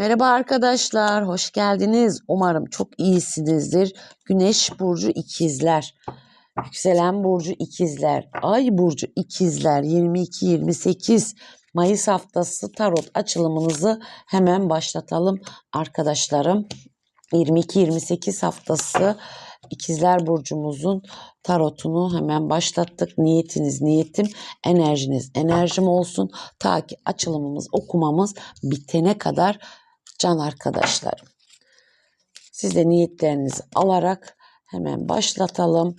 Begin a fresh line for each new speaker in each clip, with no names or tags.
Merhaba arkadaşlar, hoş geldiniz. Umarım çok iyisinizdir. Güneş burcu ikizler, yükselen burcu ikizler, ay burcu ikizler 22-28 Mayıs haftası tarot açılımınızı hemen başlatalım arkadaşlarım. 22-28 haftası ikizler burcumuzun tarotunu hemen başlattık. Niyetiniz niyetim, enerjiniz enerjim olsun. Ta ki açılımımız, okumamız bitene kadar can arkadaşlarım. Siz de niyetlerinizi alarak hemen başlatalım.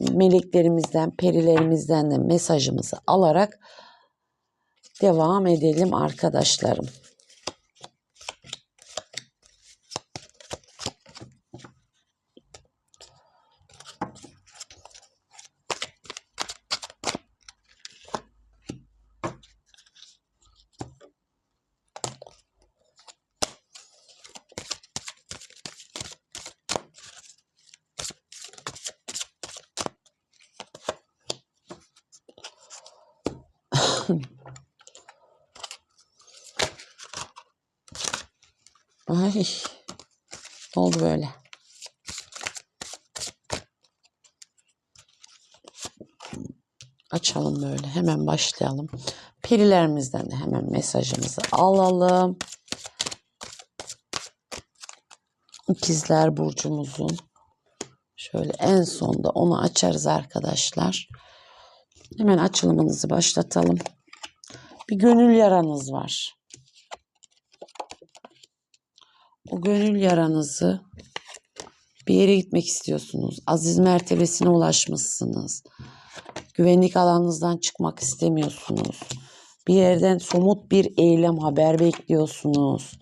Meleklerimizden, perilerimizden de mesajımızı alarak devam edelim arkadaşlarım. Ay, oldu böyle? Açalım böyle. Hemen başlayalım. Perilerimizden de hemen mesajımızı alalım. İkizler burcumuzun şöyle en sonda onu açarız arkadaşlar. Hemen açılımınızı başlatalım. Bir gönül yaranız var. O gönül yaranızı bir yere gitmek istiyorsunuz. Aziz mertebesine ulaşmışsınız. Güvenlik alanınızdan çıkmak istemiyorsunuz. Bir yerden somut bir eylem haber bekliyorsunuz.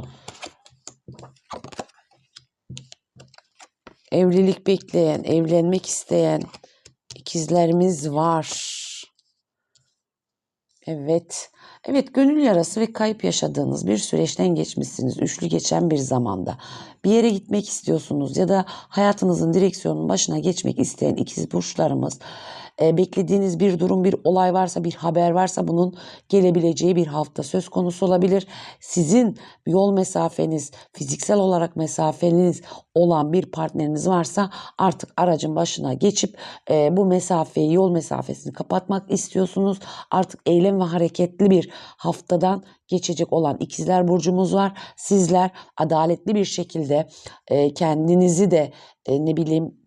Evlilik bekleyen, evlenmek isteyen ikizlerimiz var. Evet. Evet gönül yarası ve kayıp yaşadığınız bir süreçten geçmişsiniz. Üçlü geçen bir zamanda. Bir yere gitmek istiyorsunuz ya da hayatınızın direksiyonunun başına geçmek isteyen ikiz burçlarımız e, beklediğiniz bir durum, bir olay varsa, bir haber varsa bunun gelebileceği bir hafta söz konusu olabilir. Sizin yol mesafeniz, fiziksel olarak mesafeniz olan bir partneriniz varsa artık aracın başına geçip e, bu mesafeyi, yol mesafesini kapatmak istiyorsunuz. Artık eylem ve hareketli bir haftadan geçecek olan ikizler burcumuz var. Sizler adaletli bir şekilde e, kendinizi de e, ne bileyim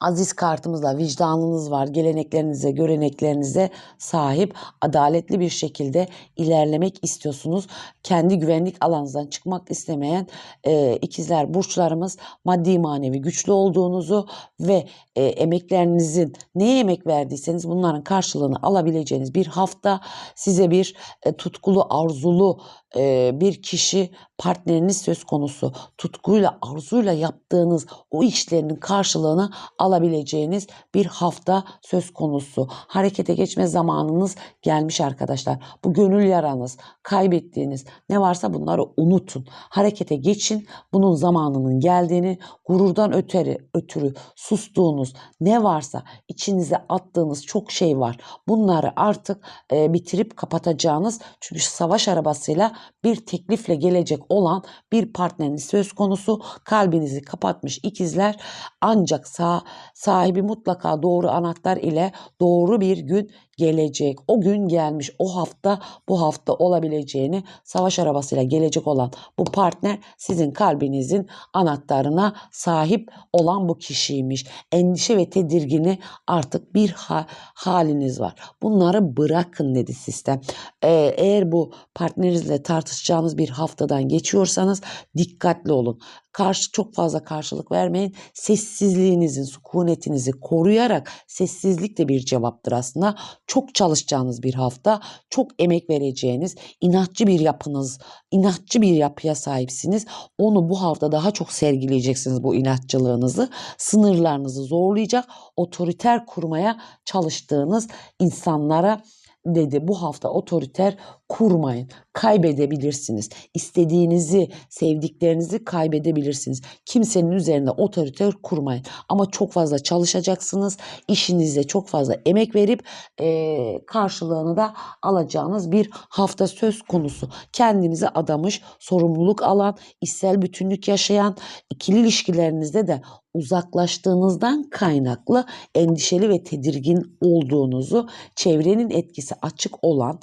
aziz kartımızla vicdanınız var. Geleneklerinize, göreneklerinize sahip adaletli bir şekilde ilerlemek istiyorsunuz. Kendi güvenlik alanınızdan çıkmak istemeyen e, ikizler burçlarımız maddi manevi güçlü olduğunuzu ve e, emeklerinizin neye emek verdiyseniz bunların karşılığını alabileceğiniz bir hafta size bir e, tutkulu, arzulu e, bir kişi partneriniz söz konusu. Tutkuyla, arzuyla yaptığınız o işlerinin karşılığını alabileceğiniz bir hafta söz konusu. Harekete geçme zamanınız gelmiş arkadaşlar. Bu gönül yaranız, kaybettiğiniz ne varsa bunları unutun. Harekete geçin. Bunun zamanının geldiğini, gururdan öteri, ötürü sustuğunuz ne varsa içinize attığınız çok şey var. Bunları artık e, bitirip kapatacağınız çünkü savaş arabasıyla bir teklifle gelecek olan bir partneriniz söz konusu. Kalbinizi kapatmış ikizler ancak sağ, sahibi mutlaka doğru anahtar ile doğru bir gün gelecek. O gün gelmiş. O hafta bu hafta olabileceğini savaş arabasıyla gelecek olan bu partner sizin kalbinizin anahtarına sahip olan bu kişiymiş. Endişe ve tedirgini artık bir ha- haliniz var. Bunları bırakın dedi sistem. Ee, eğer bu partnerinizle tartışacağınız bir haftadan geçiyorsanız dikkatli olun karşı çok fazla karşılık vermeyin. Sessizliğinizin, sükunetinizi koruyarak sessizlik de bir cevaptır aslında. Çok çalışacağınız bir hafta, çok emek vereceğiniz, inatçı bir yapınız, inatçı bir yapıya sahipsiniz. Onu bu hafta daha çok sergileyeceksiniz bu inatçılığınızı. Sınırlarınızı zorlayacak, otoriter kurmaya çalıştığınız insanlara dedi bu hafta otoriter kurmayın. Kaybedebilirsiniz. İstediğinizi, sevdiklerinizi kaybedebilirsiniz. Kimsenin üzerinde otorite kurmayın. Ama çok fazla çalışacaksınız. İşinize çok fazla emek verip eee, karşılığını da alacağınız bir hafta söz konusu. Kendinize adamış, sorumluluk alan, içsel bütünlük yaşayan, ikili ilişkilerinizde de uzaklaştığınızdan kaynaklı endişeli ve tedirgin olduğunuzu, çevrenin etkisi açık olan,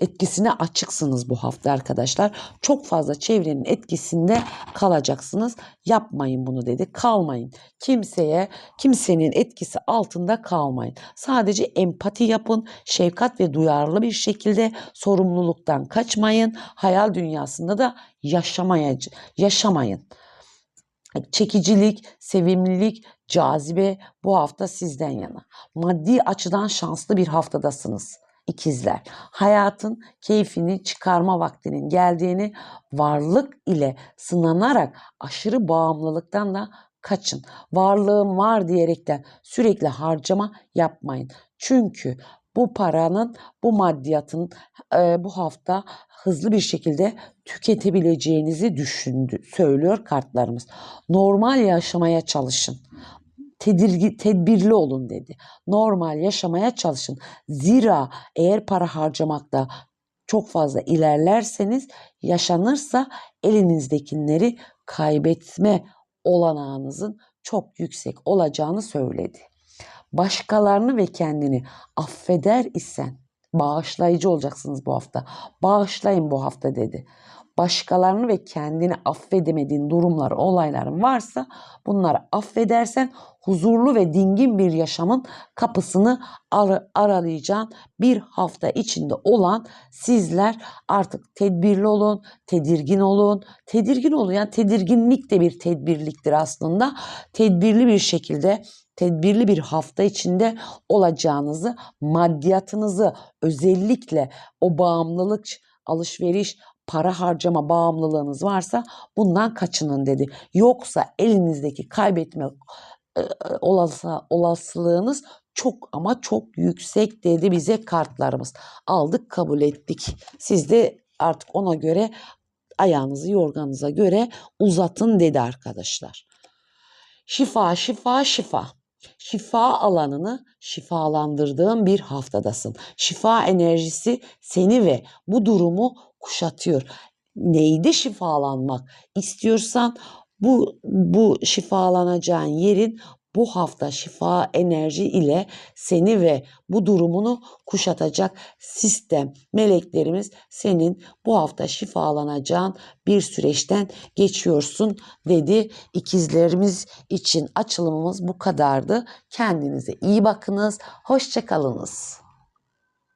etkisine açıksınız bu hafta arkadaşlar. Çok fazla çevrenin etkisinde kalacaksınız. Yapmayın bunu dedi. Kalmayın. Kimseye, kimsenin etkisi altında kalmayın. Sadece empati yapın. Şefkat ve duyarlı bir şekilde sorumluluktan kaçmayın. Hayal dünyasında da yaşamaya, yaşamayın çekicilik, sevimlilik, cazibe bu hafta sizden yana. Maddi açıdan şanslı bir haftadasınız ikizler. Hayatın keyfini çıkarma vaktinin geldiğini varlık ile sınanarak aşırı bağımlılıktan da kaçın. Varlığım var diyerekten sürekli harcama yapmayın. Çünkü bu paranın, bu maddiyatın e, bu hafta hızlı bir şekilde tüketebileceğinizi düşündü, söylüyor kartlarımız. Normal yaşamaya çalışın. Tedirgi, tedbirli olun dedi. Normal yaşamaya çalışın. Zira eğer para harcamakta çok fazla ilerlerseniz yaşanırsa elinizdekileri kaybetme olanağınızın çok yüksek olacağını söyledi. Başkalarını ve kendini affeder isen bağışlayıcı olacaksınız bu hafta. Bağışlayın bu hafta dedi. Başkalarını ve kendini affedemediğin durumlar, olayların varsa bunları affedersen huzurlu ve dingin bir yaşamın kapısını ar- aralayacağın bir hafta içinde olan sizler artık tedbirli olun, tedirgin olun. Tedirgin olun yani tedirginlik de bir tedbirliktir aslında. Tedbirli bir şekilde tedbirli bir hafta içinde olacağınızı, maddiyatınızı özellikle o bağımlılık, alışveriş, para harcama bağımlılığınız varsa bundan kaçının dedi. Yoksa elinizdeki kaybetme e, olası, olasılığınız çok ama çok yüksek dedi bize kartlarımız. Aldık kabul ettik. Siz de artık ona göre ayağınızı yorganınıza göre uzatın dedi arkadaşlar. Şifa, şifa, şifa. Şifa alanını şifalandırdığın bir haftadasın. Şifa enerjisi seni ve bu durumu kuşatıyor. Neyde şifalanmak istiyorsan bu bu şifalanacağın yerin bu hafta şifa enerji ile seni ve bu durumunu kuşatacak sistem, meleklerimiz senin bu hafta şifalanacağın bir süreçten geçiyorsun dedi. İkizlerimiz için açılımımız bu kadardı. Kendinize iyi bakınız. Hoşçakalınız.